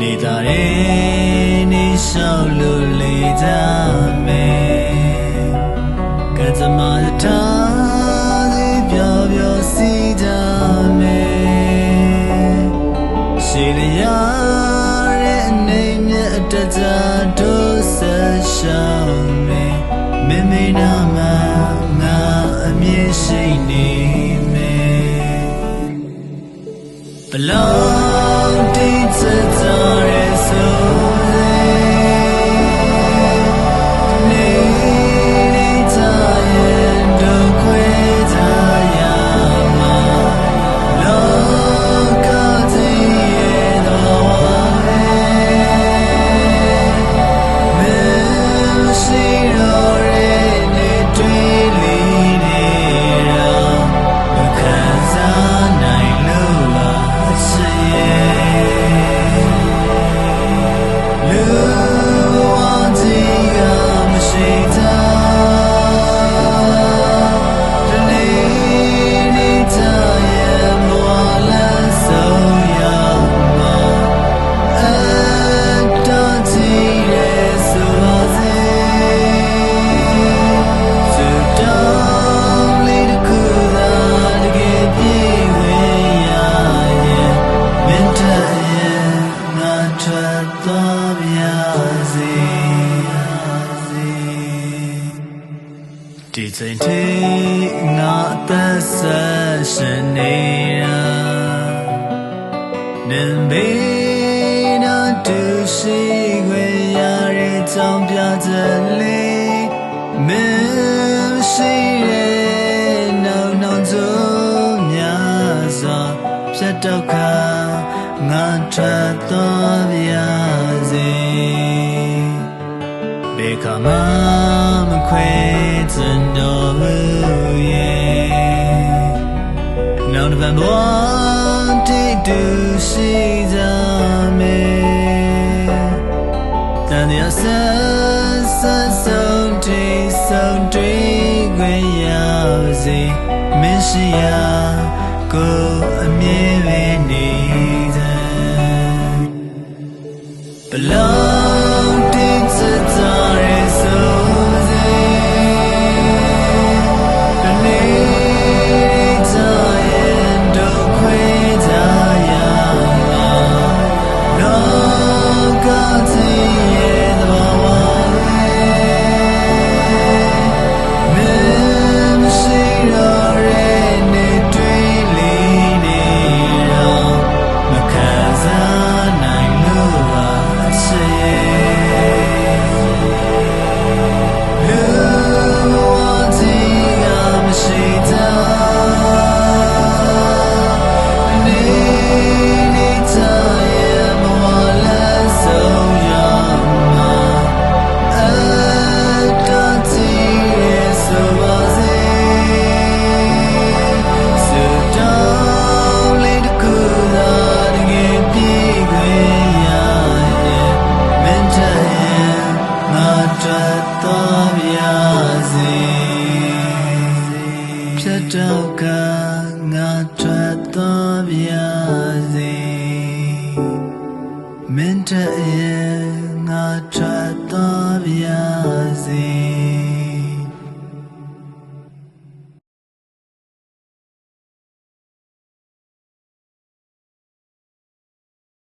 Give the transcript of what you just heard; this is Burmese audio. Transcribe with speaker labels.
Speaker 1: နေသာတယ် ရှိခွေရပြန်ပြီနေသားရဲ့နေလျှောက်လို့လေကြမယ်ကစမထားစီပြောပြောစီကြမယ်ရှိလျာတဲ့အနေမြတ်တကြတို့ဆက်ရှောင်းမယ်မမေနာမငါအမြင်ရှိနေမယ်ဘလော ဒီချိန်ထိငါအသက်ဆက်ရှင်နေတာနင်ဘေးနာတူရှိခွေရတဲ့ကြောင့်ပြချက်လေးမင်းရှိတဲ့နောက်နောက်ဆုံးများစွာဖြတ်တော့ခါငါထွက်သွားပြစေဘေခါမမခွေ နောက်တစ်ပတ်ဘဝတိတူရှိကြမယ်တန်ရဆက်ဆက်ဆုံးတိဆုံးတွေ့ခွင့်ရပါစေမင်းရှိရာကိုအမြဲပဲနေတဲ့ဘလော ပြစေမင်းတရဲ့ငါထွက်သွားပြစေ